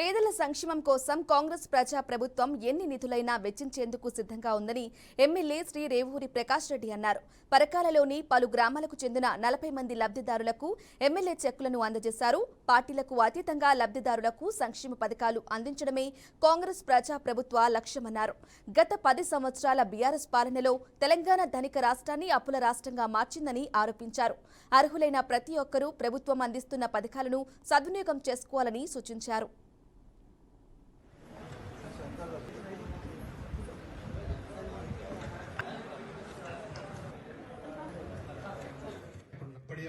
పేదల సంక్షేమం కోసం కాంగ్రెస్ ప్రజా ప్రభుత్వం ఎన్ని నిధులైనా వెచ్చించేందుకు సిద్ధంగా ఉందని ఎమ్మెల్యే శ్రీ రేవూరి ప్రకాష్ రెడ్డి అన్నారు. పరకాలలోని పలు గ్రామాలకు చెందిన నలభై మంది లబ్ధిదారులకు ఎమ్మెల్యే చెక్కులను అందజేశారు. పార్టీలకు అతీతంగా లబ్ధిదారులకు సంక్షేమ పథకాలు అందించడమే కాంగ్రెస్ ప్రజా ప్రభుత్వ లక్ష్యమన్నారు. గత పది సంవత్సరాల బీఆర్ఎస్ పాలనలో తెలంగాణ ధనిక రాష్ట్రాన్ని అప్పుల రాష్ట్రంగా మార్చిందని ఆరోపించారు. అర్హులైన ప్రతి ఒక్కరూ ప్రభుత్వం అందిస్తున్న పథకాలను సద్వినియోగం చేసుకోవాలని సూచించారు.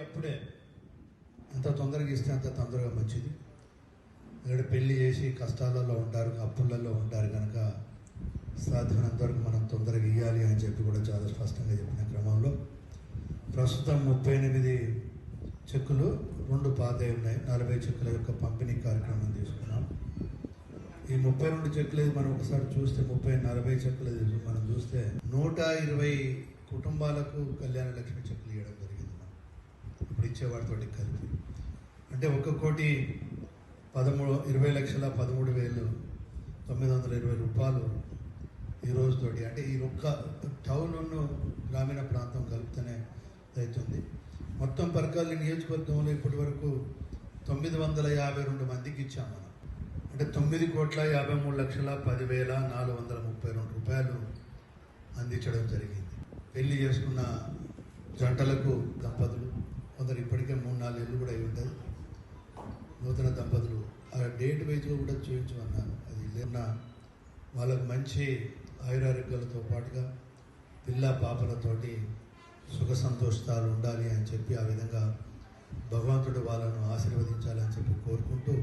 అప్పుడే ఎంత తొందరగా ఇస్తే అంత తొందరగా మంచిది. ఇక్కడ పెళ్ళి చేసి కష్టాలలో ఉంటారు అప్పులలో ఉంటారు కనుక సాధ్యమైనంత వరకు మనం తొందరగా ఇవ్వాలి అని చెప్పి కూడా చాలా స్పష్టంగా చెప్పిన క్రమంలో ప్రస్తుతం ముప్పై ఎనిమిది చెక్కులు రెండు పాతవి ఉన్నాయి. నలభై చెక్కుల యొక్క పంపిణీ కార్యక్రమం తీసుకున్నాం. ఈ ముప్పై రెండు చెక్కులు మనం ఒకసారి చూస్తే ముప్పై నలభై చెక్కులు మనం చూస్తే నూట ఇరవై కుటుంబాలకు కళ్యాణ లక్ష్మి చెక్కులు ఇవ్వడం జరిగింది. మనం ఇప్పుడు ఇచ్చేవాడితోటి కలిపి. అంటే ఒక కోటి పదమూడు ఇరవై లక్షల పదమూడు వేలు తొమ్మిది వందల ఇరవై రూపాయలు ఈ రోజుతోటి. అంటే ఈ ఒక్క టౌన్ గ్రామీణ ప్రాంతం కలిపితేనే అవుతుంది మొత్తం పరకాలి నియోజకవర్గంలో ఇప్పటి వరకు తొమ్మిది వందల యాభై రెండు మందికి ఇచ్చాం మనం. అంటే తొమ్మిది కోట్ల యాభై మూడు లక్షల పదివేల నాలుగు వందల ముప్పై రెండు రూపాయలు అందించడం జరిగింది. పెళ్ళి చేసుకున్న జంటలకు దంపతులు కొందరు ఇప్పటికే మూడు నాలుగు ఏళ్ళు నూతన దంపతులు ఆ డేట్ వైజ్గా కూడా చూపించమన్నారు. అది లేకున్నా వాళ్ళకు మంచి ఆయురారోగ్యాలతో పాటుగా పిల్ల పాపలతోటి సుఖ సంతోషాలు ఉండాలి అని చెప్పి ఆ విధంగా భగవంతుడు వాళ్ళను ఆశీర్వదించాలని చెప్పి కోరుకుంటూ